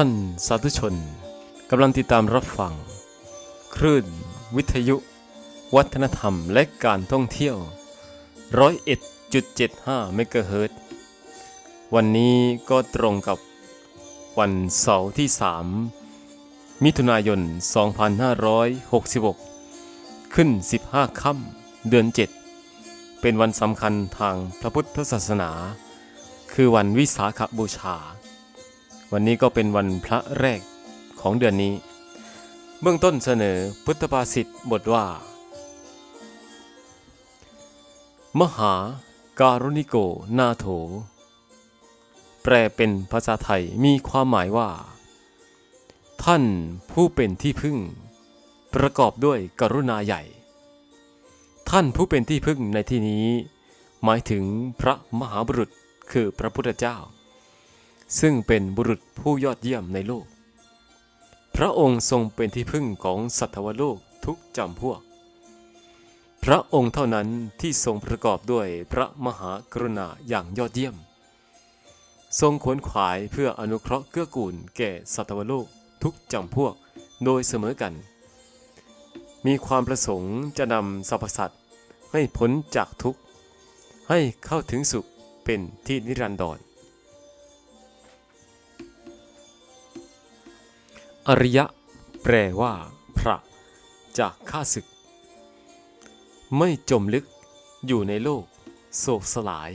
ท่านสาธุชนกำลังติดตามรับฟัง คลื่น วิทยุ วัฒนธรรมและการท่องเที่ยวร้อยเอ็ดจุดเมกะเฮิรตวันนี้ก็ตรงกับวันเสาร์ที่ 3 มิถุนายน 2566 ขึ้น 15 ค่ำเดือน 7 เป็นวันสำคัญทางพระพุทธศาสนา คือวันวิสาขบูชา วันนี้ก็เป็นวันพระแรกของเดือนนี้ เบื้องต้นเสนอพุทธภาษิตบทว่า มหาการุณิโกนาโถ แปลเป็นภาษาไทยมีความหมายว่า ท่านผู้เป็นที่พึ่ง ประกอบด้วยกรุณาใหญ่ ท่านผู้เป็นที่พึ่งในที่นี้ หมายถึงพระมหาบุรุษคือพระพุทธเจ้า ซึ่งเป็นบุรุษผู้ยอดเยี่ยมในโลก พระองค์ทรงเป็นที่พึ่งของสัตวโลกทุกจำพวก พระองค์เท่านั้นที่ทรงประกอบด้วยพระมหากรุณาอย่างยอดเยี่ยม ทรงขวนขวายเพื่ออนุเคราะห์เกื้อกูลแก่สัตวโลกทุกจำพวกโดยเสมอกัน มีความประสงค์จะนำสรรพสัตว์ให้พ้นจากทุกข์ ให้เข้าถึงสุขเป็นที่นิรันดร อริยะ แปลว่า พระ จากข้าศึก ไม่จมลึกอยู่ในโลก โศกสลาย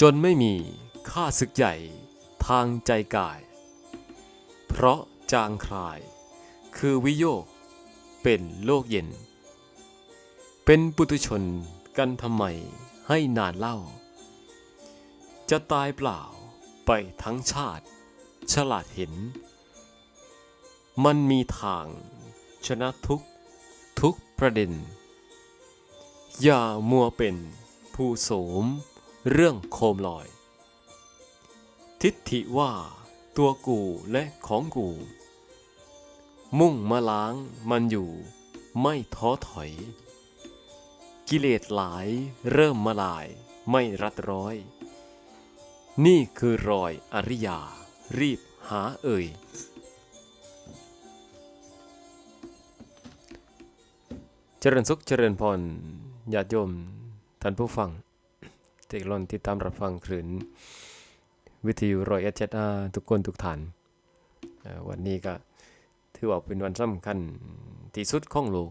จนไม่มีข้าศึกใหญ่ทางใจกาย เพราะจางคลาย คือวิโยค เป็นโลกเย็น เป็นปุถุชนกันทำไมให้นานเล่า จะตายเปล่าไปทั้งชาติ ฉลาดเห็น มันมีทาง ชนะทุกทุกประเด็น อย่ามัวเป็นผู้โสมเรื่องโคมลอย ทิฏฐิว่าตัวกูและของกู มุ่งมาล้างมันอยู่ไม่ท้อถอย กิเลสหลายเริ่มมาลายไม่รัดร้อย นี่คือรอยอริยารีบหาเอ่ย เจริญสุขเจริญพรญาติโยมท่านผู้ฟังที่กำลังติดตามรับฟังคลื่นวิทยุรอยเอเจอาทุกคนทุกฐาน วันนี้ก็ถือว่าเป็นวันสำคัญที่สุดของโลก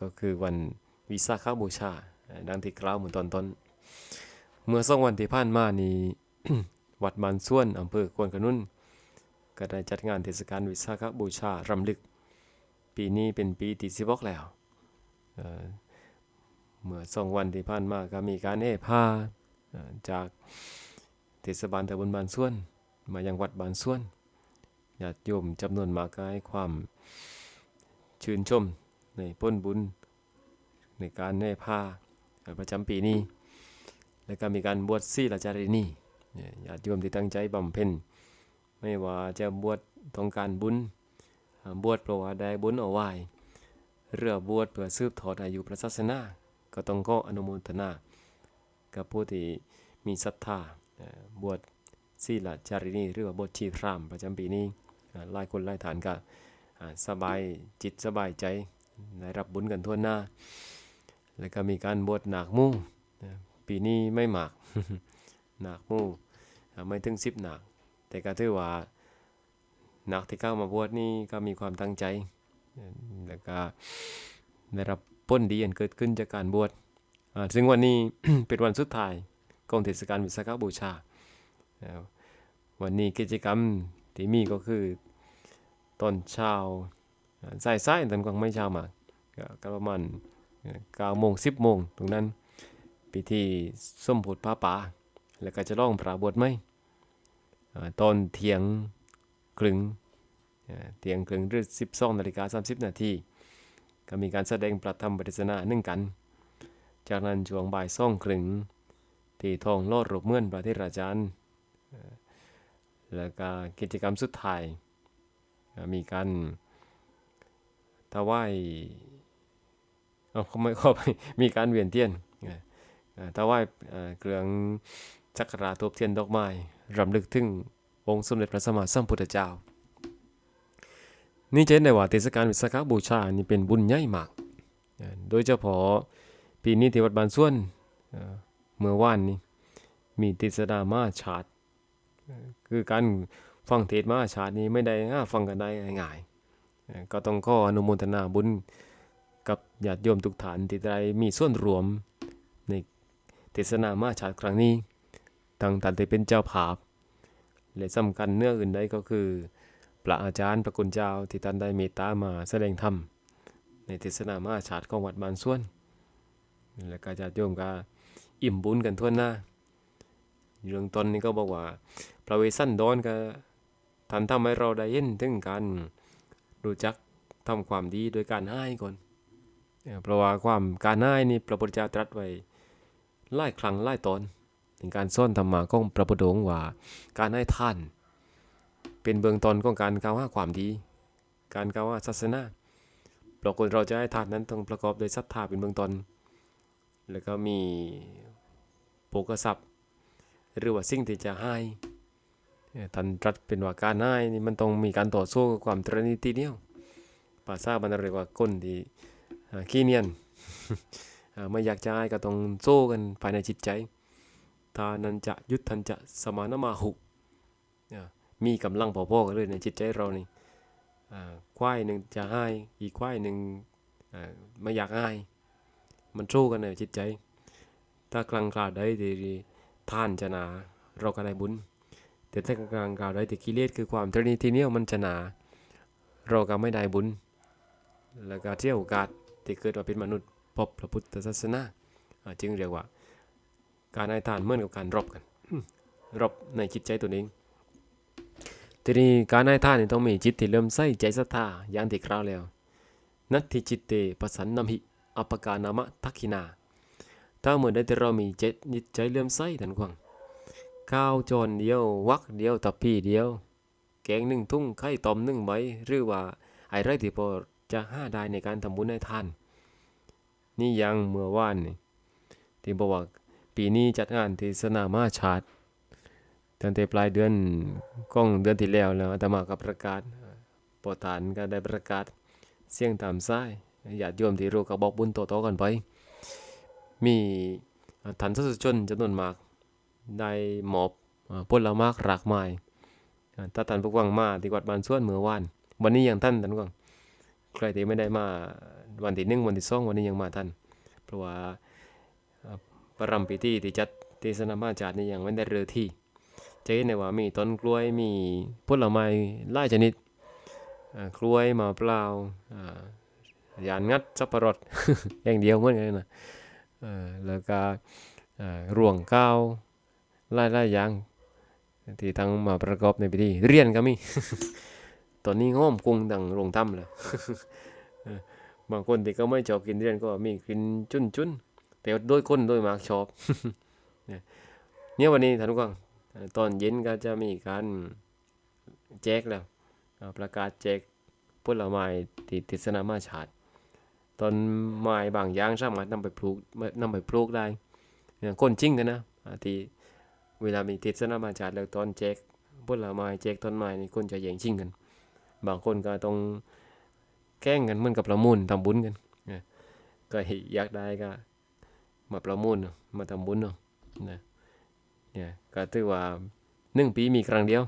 ก็คือวันวิสาขบูชา ดังที่กล่าวเหมือนตอนต้น เมื่อสองวันที่ผ่านมานี้วัดบานส่วนอำเภอควนขนุนก็ได้จัดงานเทศกาลวิสาขบูชารำลึก ปีนี้เป็นปีที่สิบกแล้วเเมื่อสองวันที่ผ่านมาก็มีการเอผ้าจากเทศบาลตำบลบานส่วน มายังวัดบานส่วนญาติโยมจำนวนมากให้ความชื่นชมในพ้นบุญ ในการเนผ้าประจำปีนี้ แล้วก็มีการบวชศีลจารีนีเนี่ยญาติโยมที่ตั้งใจบำเพ็ญไม่ว่าจะบวชต้องการบุญ บวชเพราะว่าได้บุญเอาไว้เรือบวชเพื่อสืบทอดอายุพระศาสนา ก็ต้องขออนุโมทนา กับผู้ที่มีศรัทธาบวชศีลจารินีหรือว่าบวชชีพรามประจำปีนี้หลายคนหลายฐานก็สบายจิตสบายใจได้รับบุญกันทั่วหน้า แล้วก็มีการบวชหนักมู่ปีนี้ไม่หมากหนักมู่ไม่ถึงสิบหนัก แต่ก็ถือว่า นักที่เข้ามาบวชนี่ก็มีความตั้งใจ แล้วก็ได้รับผลดีอันเกิดขึ้นจากการบวชซึ่งวันนี้เป็นวันสุดท้ายของเทศกาลวิสาขบูชา วันนี้กิจกรรมที่มีก็คือตอนเช้าสายสายๆตอนกลางไม่เช้ามากก็ประมาณเก้าโมงสิบโมงตรงนั้น พิธีส้มโพธิผ้าป่า แล้วก็จะร้องพระบวชไหมตอนเที่ยง ครึ่งเอ่อเที่ยงครึ่งหรือ12นาฬิกา30 นาทีก็มีการแสดงประธรรมปริศนาหนึ่งกัน จากนั้นช่วงบ่ายสองครึ่งที่ทองโลดรูปเมื่อนประเทศราชานแล้วก็กิจกรรมสุดท้ายมีการถวายเอาเขาไม่เข้าไปมีการเวียนเทียนถวายเอ่อเครื่องจักราทบเทียนดอกไม้รำลึกถึง องค์สมเด็จพระสัมมาสัมพุทธเจ้า นี่จะเห็นได้ว่าเทศกาลวิสาขบูชานี่เป็นบุญใหญ่มาก โดยเฉพาะปีนี้ที่วัดบานส่วนเมื่อวานนี้มีเทศนามาชาติคือการฟังเทศมาชาตินี้ไม่ได้หาฟังกันได้ง่ายๆก็ต้องขออนุโมทนาบุญกับญาติโยมทุกฐานที่ได้มีส่วนรวมในเทศนามาชาติครั้งนี้ตั้งแต่ที่เป็นเจ้าภาพ และสำคัญเนื้ออื่นใดก็คือ พระอาจารย์พระคุณเจ้าที่ท่านได้เมตตามาแสดงธรรมในเทศนามาชาติของวัดบานส่วน และก็ญาติโยมก็อิ่มบุญกันทั่วหน้าเรื่องต้นนี้ก็บอกว่า พระเวสสันดรก็ท่านทำให้เราได้เห็นถึงการรู้จักทำความดีโดยการให้ก่อนเพราะว่าความการให้นี่พระพุทธเจ้าตรัสไว้หลายครั้งหลายตอน ในการสอนธรรมะของพระพุทธองค์ว่า การให้ท่าน เป็นเบื้องต้นของการกล่าวหาความดี การกล่าวหาศาสนาเพราะคนเราจะให้ทานนั้นต้องประกอบด้วยศรัทธาเป็นเบื้องต้น แล้วก็มีโภกทรัพย์ หรือว่าสิ่งที่จะให้ท่านตรัสเป็นว่าการให้นี่มันต้องมีการต่อสู้กับความตรณีทีเดียวภาษาบรรเรียกว่าคนที่ขี้เนียนไม่อยากจะให้ก็ต้องสู้กันภายในจิตใจ ทานันจะยุทธันจะสมานมาหุมีกำลังพอๆกันเลยในจิตใจเรานี่ควายหนึ่งจะให้อีกควายหนึ่งไม่อยากให้มันสู้กันในจิตใจ ถ้ากลางกล่าวได้ที่ท่านจะหนาเราก็ได้บุญ แต่ถ้ากลางกล่าวได้ที่กิเลสคือความตรณีทีเนี้ยมันจะหนา เราก็ไม่ได้บุญ แล้วก็เที่ยวโอกาสที่เกิดมาเป็นมนุษย์พบพระพุทธศาสนาจึงเรียกว่า การให้ทานเหมือนกับการรบกันรบในจิตใจตัวเอง ทีนี้การให้ทานนี่ต้องมีจิตที่เริ่มใส่ใจศรัทธาอย่างที่กล่าวแล้ว นัตถิจิตเตปสันนมหิอปกานามะทักขินา ถ้าเมื่อใดที่เรามีเจตจิตใจเริ่มใส่ทันควังข้าวจอนเดียววักเดียวตับพี่เดียว แกงหนึ่งทุ่งไข่ต้มหนึ่งใบหรือว่าไอ้ไรที่พอจะห้าได้ในการทำบุญให้ทาน นี่ยังเมื่อวานนี่ที่บอกว่า ปีนี้จัดงานที่สนามมาชาติตั้งแต่ปลายเดือนก้องเดือนที่แล้วแล้วอาตมาก็ประกาศปอฐานก็ได้ประกาศเสียงตามซ้ายญาติโยมที่รู้ก็บอกบุญต่อๆกันไป มีท่านสาธุชนจำนวนมากได้หมอบอ่าผลไม้รากไม้อ่าถ้าท่านผู้ฟังมาที่วัดบานส่วนเมื่อวาน วันนี้ยังท่านท่านผู้ฟังใครที่ไม่ได้มาวันที่หนึ่งวันที่สองวันนี้ยังมาท่าน เพราะว่า ประรำพิธีที่จัดที่สนามาจารย์นี่ยังไม่ได้เรือที่จะเห็นได้ว่ามีต้นกล้วยมีผลไม้หลายชนิดกล้วยมะพร้าวอ่ายานงัดสับปะรดอย่างเดียวเหมือนกันนะแล้วก็อ่ารวงข้าวหลายหลายอย่างที่ทั้งมาประกอบในพิธีเรียนก็มีตอนนี้ง้อมกุ้งดังโรงถ้ำเลยบางคนที่ก็ไม่ชอบกินเรียนก็มีกินจุนจุน แต่โดยคนโดยมาร์กชอบเนี่ยวันนี้ท่านผู้ฟังตอนเย็นก็จะมีการแจกแล้วประกาศแจกผลไม้ที่ติดสนามาชาติต้นไม้บางอย่างสามารถนำไปปลูกนำไปปลูกได้เนี่ยคนจริงกันนะที่เวลามีติดสนามาชาติแล้วตอนแจกผลไม้แจกต้นไม้นี่คนจะแย่งชิงกัน บางคนก็ต้องแข่งกันเหมือนกับประมูลทำบุญกันก็อยากได้ก็ มาประมูลเนาะมาทำบุญเนาะนะเนี่ยก็ถือว่าหนึ่งปีมีครั้งเดียว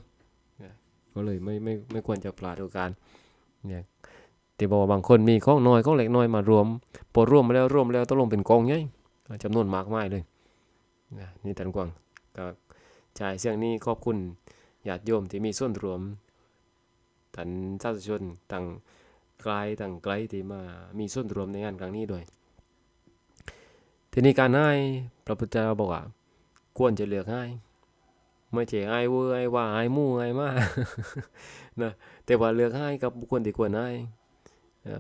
ก็เลยไม่ไม่ไม่ควรจะพลาดโอกาสเนี่ยที่บอกว่าบางคนมีข้องน้อยข้องเล็กน้อยมารวมพอรวมมาแล้วรวมแล้วต้องลงเป็นกองใหญ่จำนวนมากมายเลยนะนี่ท่านกวางก็จ่ายเสียงนี้ขอบคุณญาติโยมที่มีส่วนรวมท่านสาธุชนต่างไกลต่างไกลที่มามีส่วนรวมในงานครั้งนี้ด้วย ทีนี้การให้พระพุทธเจ้าบอกว่า ควรจะเลือกให้ไม่ใช่ให้เว้ยว่าให้มู่ให้มานะแต่ว่าเลือกให้กับบุคคลที่ควรให้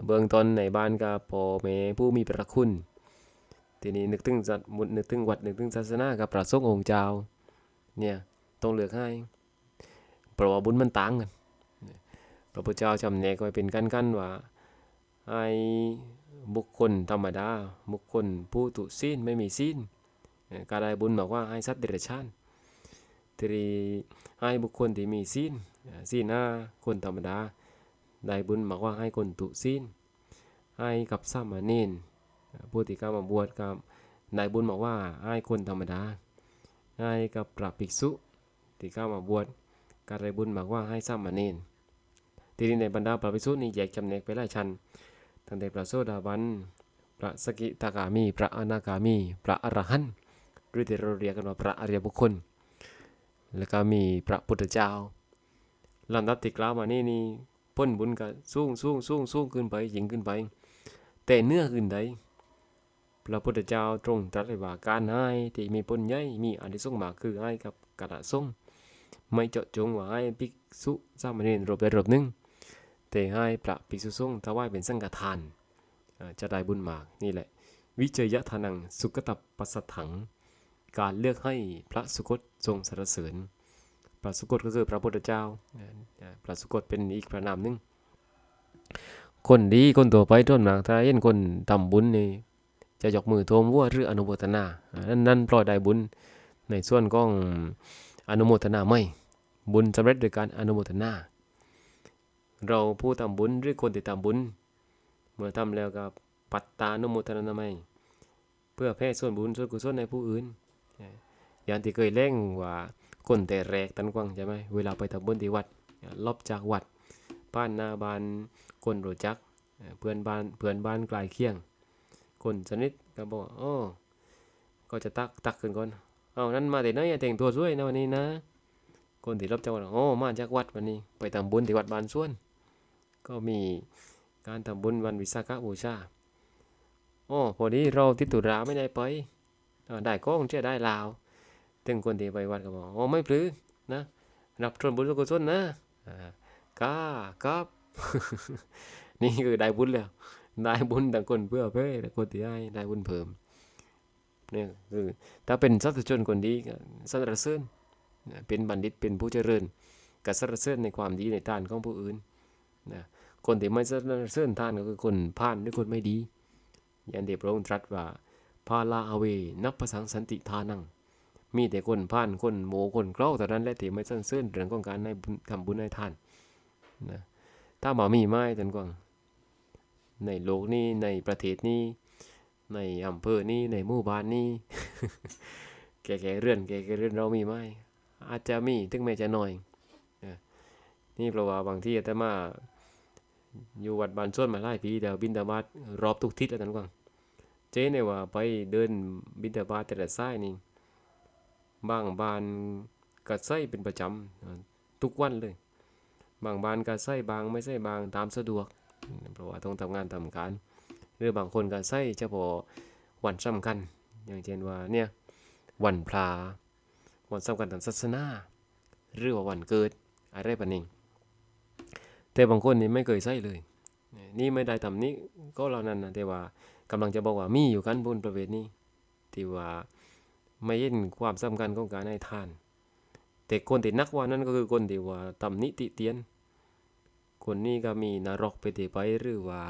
เบื้องต้นในบ้านกับพ่อแม่ผู้มีพระคุณ ทีนี้นึกถึงสัตว์มุดนึกถึงวัดนึกถึงศาสนากับพระสงฆ์องค์เจ้าเนี่ยต้องเลือกให้เพราะว่าบุญมันต่างกันพระพุทธเจ้าจำแนกไว้เป็นกันๆว่าให้ บุคคลธรรมดา บุคคลผู้ตุศีลไม่มีศีลเอ่อก็ไดบุญบอกว่าให้สัตว์เดรัจฉานทที่ให้บุคคลที่มีศีลอ่าศีลหน้าคนธรรมดาได้บุญมากว่าให้คนตุศีลให้กับสามเณรผู้ที่เข้ามาบวชกับได้บุญมากว่าให้คนธรรมดาให้กับพระภิกษุที่เข้ามาบวชก็ไดบุญมากกว่าให้สามเณรทีนี้ในบรรดาพระภิกษุนี่แยกจำแนกไปหลายชั้น ตั้งแต่พระโสดาบัน พระสกิทาคามี พระอนาคามี พระอรหันต์หรือที่เราเรียกกันว่าพระอริยบุคคล แล้วก็มีพระพุทธเจ้าลำดับที่กล่าวมานี่นี่พ้นบุญก็สูงสูงสูงสูงขึ้นไปยิ่งขึ้นไป แต่เนื้อขึ้นใดพระพุทธเจ้าตรงตรัสไว้ว่าการให้ที่มีผลใหญ่มีอานิสงส์มากคือให้กับกระสงไม่เจาะจงว่าให้ภิกษุสามเณรรูปใดรูปหนึ่ง แต่ให้พระภิกษุสงฆ์ถวายเป็นสังฆทานจะได้บุญมากนี่แหละ วิจยทานังสุกตปัสสถัง การเลือกให้พระสุคตทรงสรรเสริญ พระสุคตก็คือพระพุทธเจ้า พระสุคตเป็นอีกพระนามหนึ่งคนดีคนตัวไปต้นหมากถ้าเห็นคนทำบุญนี่จะยกมือโทมวัวหรืออนุโมทนา นั่นนั่นปล่อยได้บุญในส่วนของอนุโมทนาไม่ บุญสำเร็จโดยการอนุโมทนา เราผู้ทำบุญหรือคนที่ทำบุญ เมื่อทำแล้วก็ปัตตานุโมทนาไม่เพื่อแผ่ส่วนบุญส่วนกุศลในผู้อื่น อย่างที่เคยเล่งว่าคนแต่แรกตันกวังใช่ไหมเวลาไปทำบุญที่วัดลบจากวัดบ้านนาบานคนรู้จักเพื่อนบ้านเพื่อนบ้านกลายเคียง คนสนิทก็บอกโอ้ก็จะตักตักขึ้นก่อนเอานั้นมาแต่ไหนอะแต่งตัวสวยนะวันนี้นะ คนที่รับจากวัดโอ้มาจากวัดวันนี้ ไปทำบุญที่วัดบ้านส่วน ก็มีการทำบุญวันวิสาขบูชาโอ้พอดีเราติดตุราไม่ได้ไปได้ก้องเชื่อได้ลาวถึงคนที่ไปวัดก็บอกโอ้ไม่พลือนะรับส่วนบุญส่วนกุศลนะอ่าครับนี่คือได้บุญแล้วได้บุญต่างคนเพื่อเพื่อแต่คนที่ได้ได้บุญเพิ่มเนี่ยคือถ้าเป็นสัตว์ชนคนดีก็สรรเสริญนเป็นบัณฑิตเป็นผู้เจริญก็สรรเสริญในความดีในทานของผู้อื่น นะคนที่ไม่สรรเสริญท่านก็คือคนพานหรือคนไม่ดีย่างที่พระองค์ตรัสว่าพาลาอเว นับภาษาสันติทานัง มีแต่คนพานคนโมคนเกล้าเท่นั้นแหละที่ไม่สรรเสริญเรื่องของการให้บุญทำบุญให้ทานนะถ้าบ่มีไม้จนกวางในโลกนี้ในประเทศนี้ในอำเภอนี้ในหมู่บ้านนี้แก่ๆเรื่อนแก่ๆเรื่อนเรามีไม้อาจจะมีถึงแม้จะน้อยนะนี่เพราะว่าบางที่อาตมา อยู่วัดบ้านส่วนมาหลายปีเดี๋ยวบินตาบาตรอบทุกทิศแล้วนั่นก่อนเจ๊เนี่ยว่าไปเดินบินตาบาตแต่ละสายนี่บางบานก็ใส่เป็นประจำอ่าทุกวันเลย บางบานก็ใส่บางไม่ใส่บางตามสะดวก เพราะว่าต้องทำงานทำการ หรือบางคนก็ใส่เฉพาะวันสำคัญ อย่างเช่นว่าเนี่ยวันพระวันสำคัญทางศาสนาหรือว่าวันเกิดอะไรแบบนี้ แต่บางคนนี่ไม่เคยใส่เลย นี่ไม่ได้ทำนี้ก็เหล่านั้นนะแต่ว่ากำลังจะบอกว่ามีอยู่กันบนประเภทนี้ที่ว่าไม่เห็นความสำคัญของการให้ทาน แต่คนที่นักว่านั้นก็คือคนที่ว่าทำนิติเตียน คนนี้ก็มีนรกไปที่ไปหรือว่า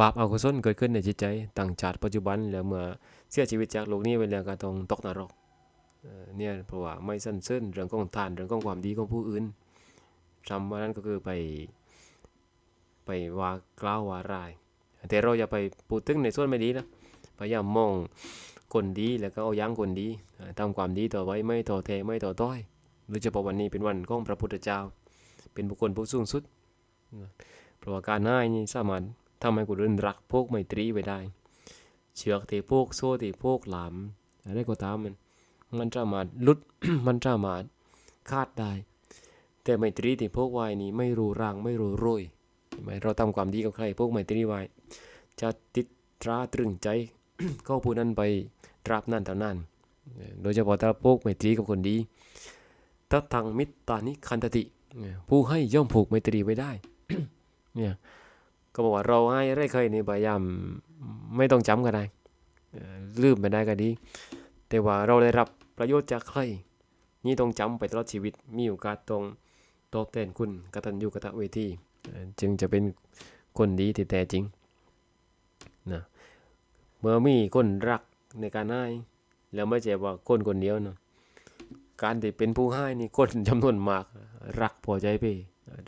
บาปอกุศลเกิดขึ้นในจิตใจต่างจากปัจจุบันแล้วเมื่อเสียชีวิตจากโลกนี้ไปแล้วก็ต้องตกนรกเอ่อเนี่ยเพราะว่าไม่สั้นเส้นเรื่องของทานเรื่องของความดีของผู้อื่น ทำว่านั้นก็คือไปไปว่ากล่าวว่าร้าย แต่เราอย่าไปพูดถึงในส่วนไม่ดีนะพยายามมองคนดีแล้วก็เอายั้งคนดีทำความดีต่อไว้ไม่ต่อแทไม่ต่อต้อยโดยเฉพาะวันนี้เป็นวันของพระพุทธเจ้า เป็นบุคคลผู้สูงสุดเพราะว่าการให้นี่สามารถทำให้คนอื่นรักพวกไมตรีไว้ได้ เชือกที่พวกโซ่ที่พวกหลามอะไรก็ตามมันมันสามารถหลุดมันสามารถคาดได้ แต่ไมตรีที่พวกไว้นี่ไม่รู้ร่างไม่รู้โรยห็นไหมเราทำความดีกับใครพวกไมตรีไว้จะติดตราตรึงใจก็ผู้นั้นไปตราบนั่นเท่านั้น โดยเฉพาะถ้าพวกไมตรีกับคนดีทัทังมิตตานิคันตติ ผู้ให้ย่อมผูกไมตรีไว้ได้ เนี่ยก็บอกว่าเราให้อะไรใครนี่พยายามไม่ต้องจำก็ได้ลืมไปได้ก็ดี แต่ว่าเราได้รับประโยชน์จากใคร นี่ต้องจำไปตลอดชีวิตมีโอกาสต้อง ตอบแทนคุณกตัญญูกตเวทีจึงจะเป็นคนดีที่แท้จริงนะเมื่อมีคนรักในการให้แล้วไม่ใช่ว่าคนคนเดียวนะการที่เป็นผู้ให้นี่คนจำนวนมาก รักพอใจไป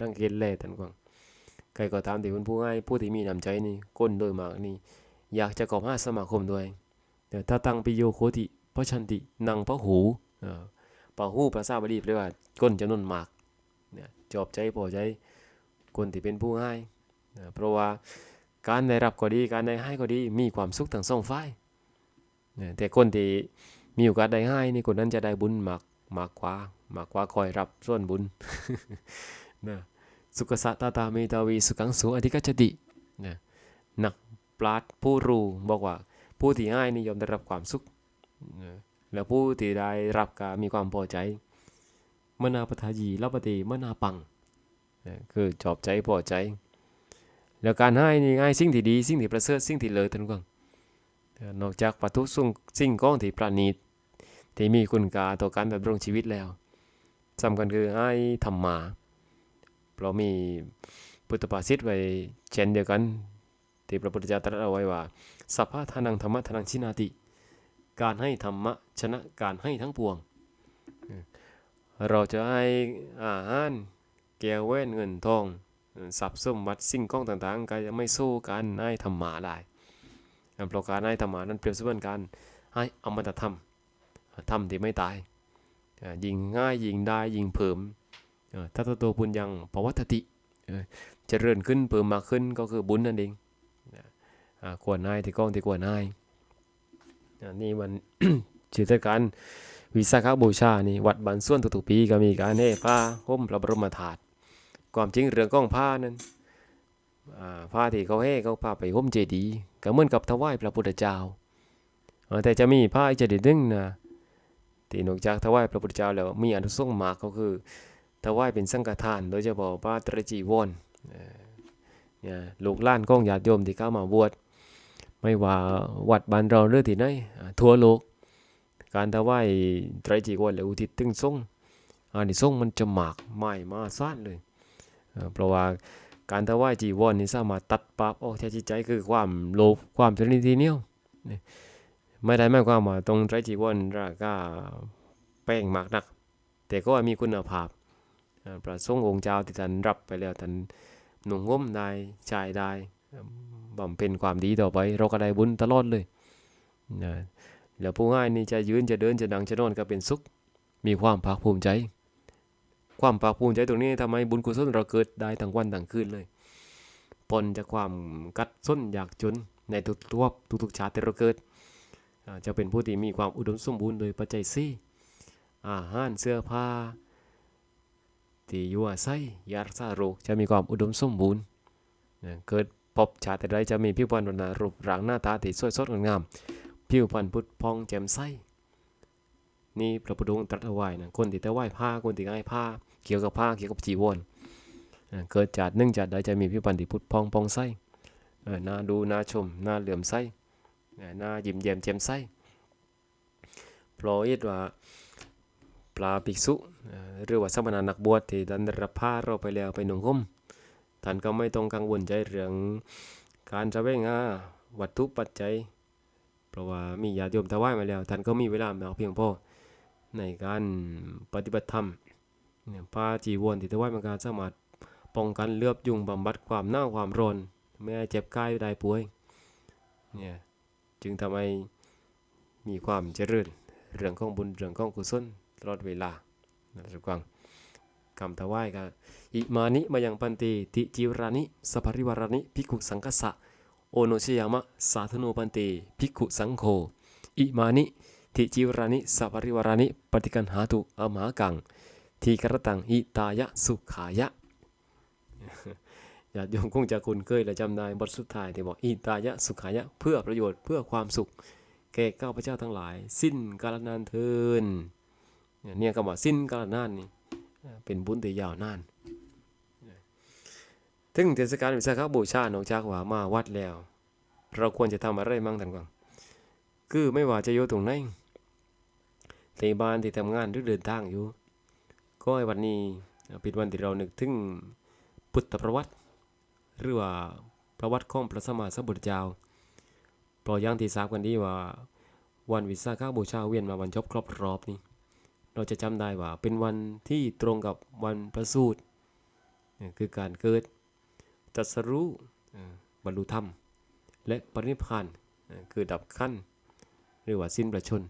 รังเกียจแลท่านกวางใครก็ตามที่เป็นผู้ให้ผู้ที่มีน้ำใจนี่คนโดยมากนี่อยากจะกอบหาสมาคมด้วยแต่ถ้าตั้งปิโยโคติพระชันตินังพระหูเอ่อปะหูภาษาบาลีเรียกว่าคนจำนวนมาก จอบใจพอใจคนที่เป็นผู้ให้เอ่อเพราะว่าการได้รับก็ดีการได้ให้ก็ดีมีความสุขทั้งสองฝ่ายแต่คนที่มีโอกาสได้ให้นี่คนนั้นจะได้บุญมากมากกว่ามากกว่าคอยรับส่วนบุญนะสุขสัตตาตาเมตาวีสุขังสูอธิกัจตินะนักปราชญ์ผู้รู้บอกว่าผู้ที่ให้นี่ยอมได้รับความสุขนะแล้วผู้ที่ได้รับก็มีความพอใจ มนาปทายีรับปฏิมนาปังคือชอบใจพอใจ แล้วการให้นี่ให้สิ่งที่ดี สิ่งที่ประเสริฐสิ่งที่เลิศท่านกวงนอกจากปัทุสุ่งสิ่งของที่ประณีตที่มีคุณค่าต่อการดำรงชีวิตแล้วสำคัญคือให้ธรรมาเพราะมีพุทธภาษิตไว้เช่นเดียวกัน ที่พระพุทธเจ้าตรัสเอาไว้ว่าสัพพะทานังธรรมะทานังชินาติ การให้ธรรมะชนะการให้ทั้งปวง เราจะให้อาหารแก้วแว่นเงินทองทรัพย์สมบัติสิ่งของต่างๆ ก็จะไม่สู้การให้ธรรมะได้เพราะการให้ธรรมะนั้นเปรียบเสมือนการให้อมตะธรรมธรรมที่ไม่ตายยิงง่ายยิงได้ยิงเพิ่มเอ่อทัตโตบุญยังปวัตติเอ่อเจริญขึ้นเพิ่มมากขึ้นก็คือบุญนั่นเองควรนายที่ก้องที่ควรนายนี่วันชื่อเทศกาล วิสาขบูชานี่วัดบันส่วนทุกๆปีก็มีการให้ผ้าห่มพระบรมธาตุความจริงเรื่องก้องผ้านั้นผ้าที่เขาให้เขาผ้าไปห่มเจดีย์ก็เหมือนกับถวายพระพุทธเจ้าแต่จะมีผ้าอีกชนิดหนึงนะที่นอกจากถวายพระพุทธเจ้าแล้วมีอนุสงส์มากก็คือถวายเป็นสังฆทานโดยเฉพาะพระตรจีวรเอ่อเนี่ยลูกล้านของญาติโยมที่เข้ามาบวชไม่ว่าวัดบ้านเราหรือที่ไหนทั่วโลก การถวายไตรจีวรและอุทิศถึงสงฆ์อานิสงส์มันจะหมากมายมหาศาลเลยเพราะว่าการถวายจีวรนี่สามารถตัดปาปออกจากจิตใจคือความโลภความตนีทีเหนียวไม่ได้หมายความว่าตรงไตรจีวรราคาแป้งมากนัก แต่ก็มีคุณภาพอ่าพระสงฆ์องค์เจ้าที่ท่านรับไปแล้วท่านหนุ่งห่มได้ชายได้บำเพ็ญความดีต่อไป เราก็ได้บุญตลอดเลยนะ แล้วผู้ง่ายนี่จะยืนจะเดินจะดังจะนอนก็เป็นสุข มีความภาคภูมิใจ ความภาคภูมิใจตรงนี้ทำให้บุญกุศลเราเกิดได้ทั้งวันทั้งคืนเลยปนจากความกัดส้นอยากจนในทุกทวบทุกๆชาติที่เราเกิดจะเป็นผู้ที่มีความอุดมสมบูรณ์โดยปัจจัยสี่อาหารเสื้อผ้าที่อยู่อาศัยยารักษาโรคจะมีความอุดมสมบูรณ์เกิดพบชาติใดจะมีผิวพรรณบรรณารูปร่างหน้าตาที่สวยสดงดงาม ผิวพรรณพุทธพองแจ่มใสนี่พระพุทธองค์ตรัสเอาไว้นะคนที่ถวายผ้าคนที่ให้ผ้าเกี่ยวกับผ้าเกี่ยวกับจีวรเกิดจากนึ่งจากใดจะมีผิวพรรณที่พุทธพองพองใสน่าดูน่าชมน่าเหลื่อมใสนะน่ายิ้มแย้มแจ่มใสเพราะอิดว่าปลาภิกษุเอ่อหรือว่าสมณะนักบวชที่ท่านรับผ้าเราไปแล้วไปหนุ่งห่มท่านก็ไม่ต้องกังวลใจเรื่องการแสวงาวัตถุปัจจัย เพราะว่ามีญาติโยมถวายมาแล้ว ท่านก็มีเวลามาเพียงพอในการปฏิบัติธรรมเนี่ยผ้าจีวรที่ถวายมันก็สามารถป้องกันเลือบยุงบำบัดความหน้าความร้อนไม่ให้เจ็บกายได้ป่วยเนี่ยจึงทำให้มีความเจริญเรื่องของบุญเรื่องของกุศลตลอดเวลานะทุกฟังคำถวายก็อิมานิมายังปันติติจิวรานิสัพพริวารานิภิกขุสังกัสสะ โอโนชยามะสาธโนปันติภิกขุสังโฆอิมานิติจิวรานิสัพริวรานิปฏิกันหาตุอมหากัง ทีกรตังอิตายะสุขายะญาติโยมคงจะคุ้นเคยและจำได้บทสุดท้ายที่บอกอิตายะสุขายะเพื่อประโยชน์เพื่อความสุข แก่ข้าพเจ้าทั้งหลาย สิ้นกาลนานเทินเนี่ยคำว่าสิ้นกาลนานนี่เป็นบุญที่ยาวนาน ถึงเทศกาลวิสาขบูชาหนอกจากว่ามาวัดแล้ว เราควรจะทำอะไรมั่งท่านก่อนคือไม่ว่าจะอยู่ตรงไหนที่บ้านที่ทำงานหรือเดินทางอยู่ ก็ให้วันนี้ป็นวันที่เรานึกถึงพุทธประวัติ หรือว่าประวัติของพระสมมาสัมพุทธเจ้าเพราะอย่างที่ทราบกันดีว่า วันวิสาขบูชาเวียนมาวันจบครบรอบนี่เราจะจำได้ว่าเป็นวันที่ตรงกับวันประสูติคือการเกิด ตรัสรู้เอ่อบรรลุธรรม และปรินิพพานเอ่อคือดับขั้นหรือว่าสิ้นประชน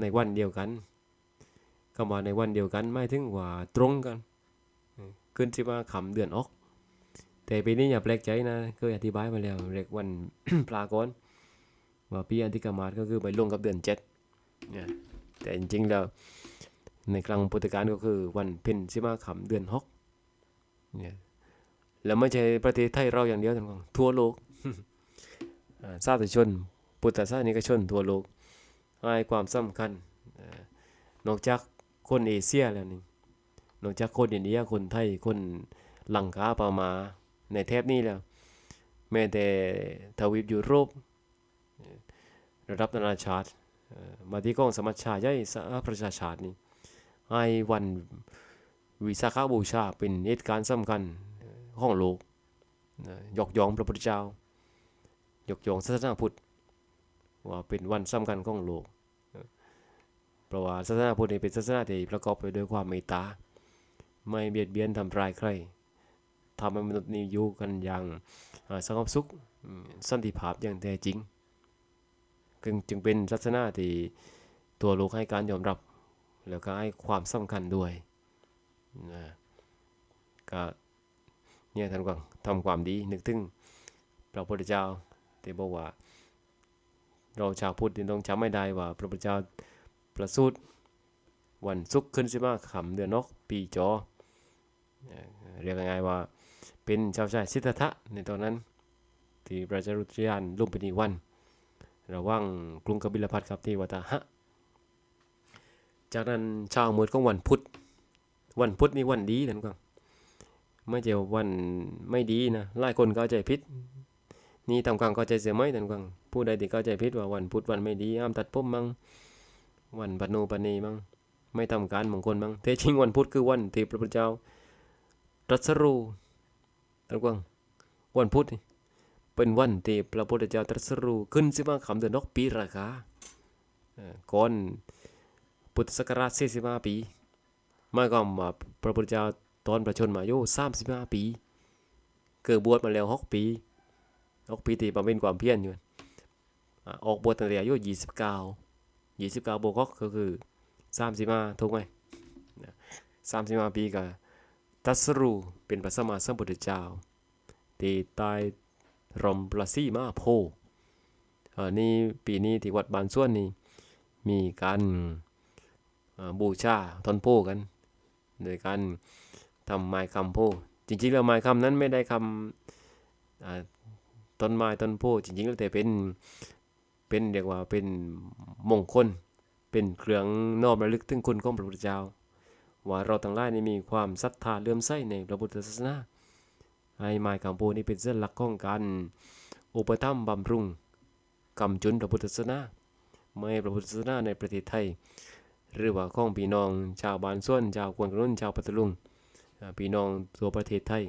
ในวันเดียวกันคำว่าในวันเดียวกันหมายถึงว่าตรงกันเอ่อขึ้นที่ว่าขำเดือนออก แต่ปีนี้อย่าแปลกใจนะเคยอธิบายมาแล้วเรียกวันปลากอนว่าปีอันติกามาศก็คือไปลงกับเดือนเจ็ดเนี่ยแต่จริงๆแล้วในครั้งพุทธกาลก็คือวันเพ็ญสิมาขำเดือนหกเนี่ย แล้วไม่ใช่ประเทศไทยเราอย่างเดียวทั้งนั้ทั่วโลกอ่าชาติชนพุทธศาสนิกชนทั่วโลกให้ความสำคัญอนอกจากคนเอเชียแล้วนี่นอกจากคนอินเดียคนไทยคนลังกาปามาในแถบนี้แล้วแม้แต่ทวีปยุโรประดับนานาชาติมาที่กองสมัชชาใหญ่สหประชาชาตินี่ให้วันวิสาขบูชาเป็นเหตุการณ์สำคัญ ของโลกยกย่องพระพุทธเจ้ายกย่องศาสนาพุทธว่าเป็นวันสำคัญของโลกเพราะว่าศาสนาพุทธนี่เป็นศาสนาที่ประกอบไปด้วยความเมตตาไม่เบียดเบียนทำร้ายใครทำให้มนุษย์นี้อยู่กันอย่างสงบสุขสันติภาพอย่างแท้จริงจึงจึงเป็นศาสนาที่ตัวโลกให้การยอมรับ แล้วก็ให้ความสำคัญด้วยนะก็ เนี่ยท่านกวางทำความดีนึกถึงพระพุทธเจ้าที่บอกว่า เราชาวพุทธต้องจำไม่ได้ว่าพระพุทธเจ้าประสูติวันศุกร์ขึ้นสิมาขำเดือนนกปีจอเรียกง่ายว่าเป็นชาวชายสิทธะในตอนนั้น ที่พระจารุตยานลุ่มพินีวัน ระว่างกรุงกบิลพัทครับที่วัตาหะจากนั้นช้ามืดของวันพุธ วันพุธนี่วันดีนั่นก็ ไม่ใช่วันไม่ดีนะหลายคนเข้าใจผิดนี่ทำกลางเข้าใจเสียไหมท่านกวางผู้ใดที่เข้าใจผิดว่าวันพุธวันไม่ดีห้ามตัดผมมั้งวันปันโนปันนีมั้งไม่ทำการมงคลมั้งแท้จริงวันพุธคือวันที่พระพุทธเจ้าตรัสรู้ท่านกวางวันพุธนี่เป็นวันที่พระพุทธเจ้าตรัสรู้ขึ้นสิมาคำเดือนนกปีรากาก่อนพุทธศักราช45ปีหมายความว่าพระพุทธเจ้า ตอนประชนมาอายุ35ปี เกิดบวชมาแล้ว6ปีออกปีตีบำเพ็ญความเพียรอยู่อออกบวชตั้งแต่อายุยี่สิบเก้ายี่สิบเก้าบวกหกก็คือสามสิบห้าถูกไหมสามสิบห้าปีก็ตรัสรูเป็นพระสมมาสัมพุทธเจ้าที่ใตายรมประสีมาโพอ่อนี่ปีนี้ที่วัดบานส่วนนี่มีการบูชาทนโพกัน โดยการ ทำไม้คำโพธิ์จริงๆแล้วไม้คำนั้นไม่ได้คำต้นไม้ต้นโพธิ์จริงๆแล้วแต่เป็นเป็นเรียกว่าเป็นมงคล เป็นเครื่องนอมระลึกถึงคุณของพระพุทธเจ้า ว่าเราทั้งหลายนี่มีความศรัทธาเลื่อมใสในพระพุทธศาสนาให้ไม้คำโพธิ์นี่เป็นเสัญลักษณ์ของการอุปถัมภ์บำรุงกำจุนพระพุทธศาสนาไม่พระพุทธศาสนาในประเทศไทย หรือว่าของพี่น้องชาวบ้านส่วนชาวกวนกรุ่นชาวปัตตลุง พี่น้องตัวประเทศไทย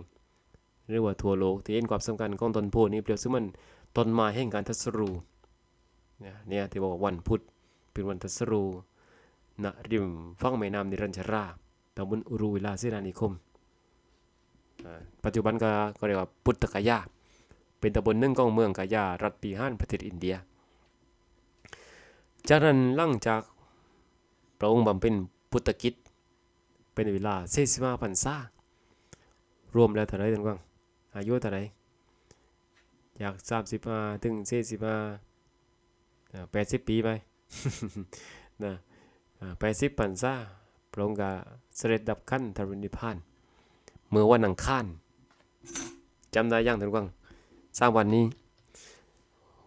หรือว่าทั่วโลกที่เห็นความสำคัญของต้นโพนี้เปรียบเสมือนต้นไม้แห่งการตรัสรู้เนี่ยที่บอกว่าวันพุธเป็นวันตรัสรู้ณริมฝั่งแม่น้ำนิรัญชราตำบลอุรุวิลาเสนานิคม ปัจจุบันก็ก็เรียกว่าพุทธกายา เป็นตำบลหนึ่งของเมืองกายา รัฐปีฮั่นประเทศอินเดีย จากนั้นหลังจากพระองค์บำเพ็ญพุทธกิจ เป็นเวลา45พรรษารวมแล้วเท่าไรท่านกวางอายุเท่าไหรจากสามสิบห้าถึงสี่สิบห้าแปดสิบปีไปนะแปดสิบพรรษาพระองค์ก็เสด็จดับขั้นทรุนิพานเมื่อวันอังคารจำได้ยังท่านกวางสร้างวันนี้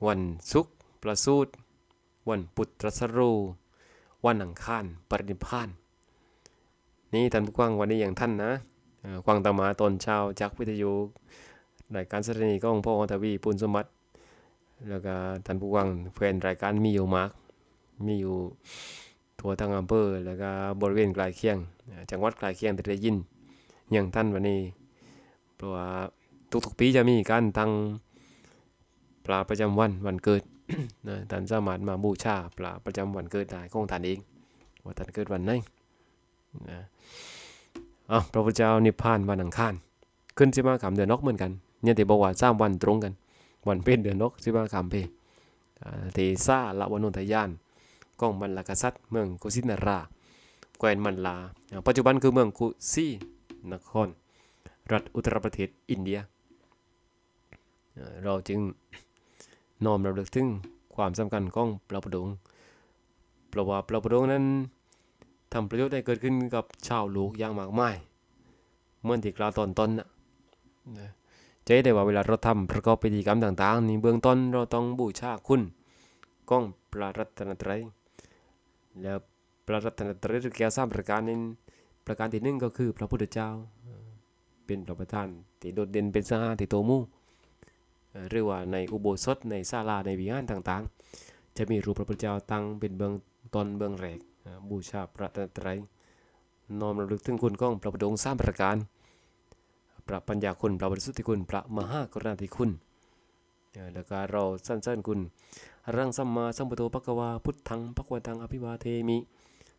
วันศุกร์ประสูติวันพุธตรสรูวันอังคารปรินิพาน นี่ท่านผู้กวางวันนี้อย่างท่านนะกวางตามาตนช้าจากวิทยุรายการสถานีของพ่อทวีปุณสมบัติแล้วก็ท่านผู้กวางแฟนรายการมีอยู่มากมีอยู่ทั่วทั้งอำเภอแล้วก็บริเวณใกล้เคียง จังหวัดใกล้เคียงที่ได้ยินอย่างท่านวันนี้เพราะว่าทุกๆปีจะมีการตั้งปลาประจำวันวันเกิดนะท่านสามารถมาบูชาปลาประจำวันเกิดได้ของท่านเองว่าท่านเกิดวันไหน นะอะพระพุทธเจ้านิพพานวันอังคารขึ้นสิมาขามเดือนนกเหมือนกันเนี่ยที่บอกว่าสามวันตรงกัน วันเป็นเดือนนกสิมาขามเพอ่าเทซาละวนุทยานกองมันลากษัตริย์เมืองกุสินาราแคว้นมันลา ปัจจุบันคือเมืองกุสินคร รัฐอุตตรประเทศอินเดียเอ่อเราจึงน้อมรำลึกถึงความสำคัญของพระพุทธองค์เพราะว่าพระพุทธองค์นั้น ทำประโยชน์ให้เกิดขึ้นกับชาวโลกอย่างมากมายเมื่อที่กล่าวตอนต้นนะจะได้ว่าเวลาเราทำประกอบพิธีกรรมต่างๆนี่เบื้องต้นเราต้องบูชาคุณก้องพระรัตนตรัยแล้วพระรัตนตรัยหรือแก้วสามประการนี้ประการที่หนึ่งก็คือพระพุทธเจ้า เป็นพระประธานที่โดดเด่นเป็นสหาที่โตมู่เอ่อหรือว่าในอุโบสถในศาลาในวิหารต่างๆ จะมีรูปพระพุทธเจ้าตั้งเป็นเบื้องต้นเบื้องแรก บูชาพระตนตรัยน้อมรำลึกถึงคุณของพระพุทธองค์สามประการ พระปัญญาคุณพระบริสุทธิคุณพระมหากรุณาธิคุณเอ่อแล้วก็เราสั้นๆคุณรังสัมมาสัมพุทโธภควาพุทธังภควตังอภิวาเทมิ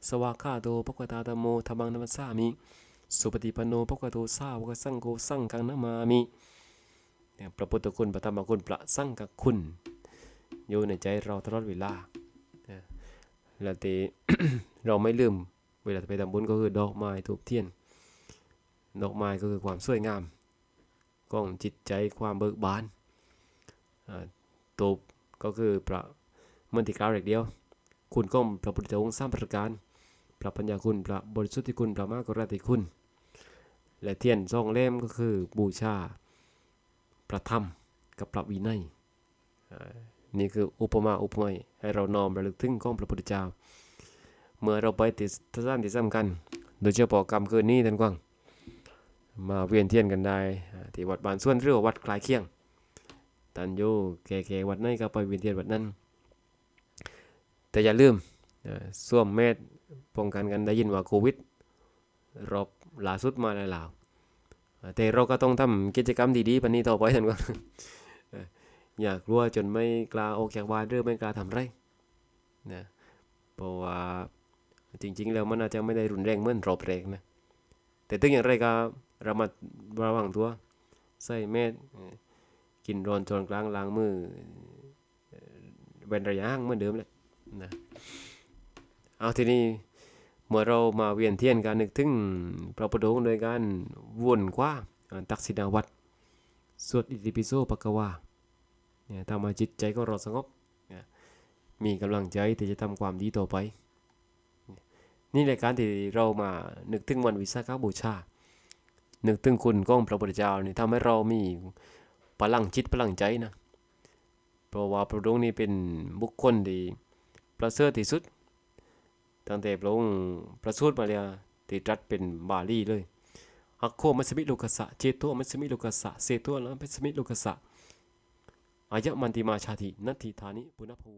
สวากาโตภควตาธโมธรรมังนัมสามิ สุปฏิปันโนภควโตสาวกสังโฆสังฆังนามามิพระพุทธคุณพระธรรมคุณพระสังฆคุณ อยู่ในใจเราตลอดเวลา ล้วที่เราไม่ลืม เวลาไปทำบุญก็คือดอกไม้ทูบเทียน ดอกไม้ก็คือความสวยงามของจิตใจความเบิกบานตูบก็คือพระมันติกาเด็กเดียว คุณก้มพระพุทธองค์สร้ามประการ พระปัญญาคุณพระบริสุทธิคุณพระมากรุณาธิคุณ และเทียนซองเล่มก็คือบูชาพระธรรมกับพระวินัย นี่คืออุปมาอุปไมยให้เราน้อมระลึกถึงของพระพุทธเจ้า เมื่อเราไปติดสถานที่สำคัญ โดยเฉพาะกรรมคืนนี้ท่านกว้างมาเวียนเทียนกันได้ที่วัดบานส่วนหรืองวัดคลายเคียงตันโยแก่ๆวัดไหนก็ไปเวียนเทียนวัดนั้นแต่อย่าลืมเอ่อสวมแมสป้องกันกันได้ยินว่าโควิดรอบล่าสุดมาแล้วลาวแต่เราก็ต้องทำกิจกรรมดีๆปันนี้ต่อไปท่านก็เอยากลัวจนไม่กล้าออกจากบ้านหรือไม่กล้าทำไรนะเพราะว่าจริง ๆ แล้วมันอาจจะไม่ได้รุนแรงเหมือนรอบแรกนะแต่ถึงอย่างไรก็ระมัดระวังตัว ใส่แมสเอ่อกินร้อนจนกลางล้างมือเอ่อเว้นระยะห่างเหมือนเดิมแหละนะเอาทีนี้เมื่อเรามาเวียนเทียนกันนึกถึงพระพุทธองค์โดยการวนกว่าตักสินาวัดสวดอิติปิโสปะกวาเนี่ย ทำให้จิตใจของเราสงบมีกำลังใจที่จะทำความดีต่อไป นี่ในการที่เรามานึกถึงวันวิสาขบูชา นึกถึงคุณของพระพุทธเจ้านี่ทำให้เรามีพลังจิตพลังใจนะ เพราะว่าพระองค์นี่เป็นบุคคลที่ประเสริฐที่สุด ตั้งแต่พระองค์ประสูติมาแล้วที่ตรัสเป็นบาลีเลยอักโคมัสมิโลกัสสะเจโตมัสมิโลกัสสะเสโตละมัสมิโลกัสสะ อายะมันติมาชาตินัตถิธานิปุณพโว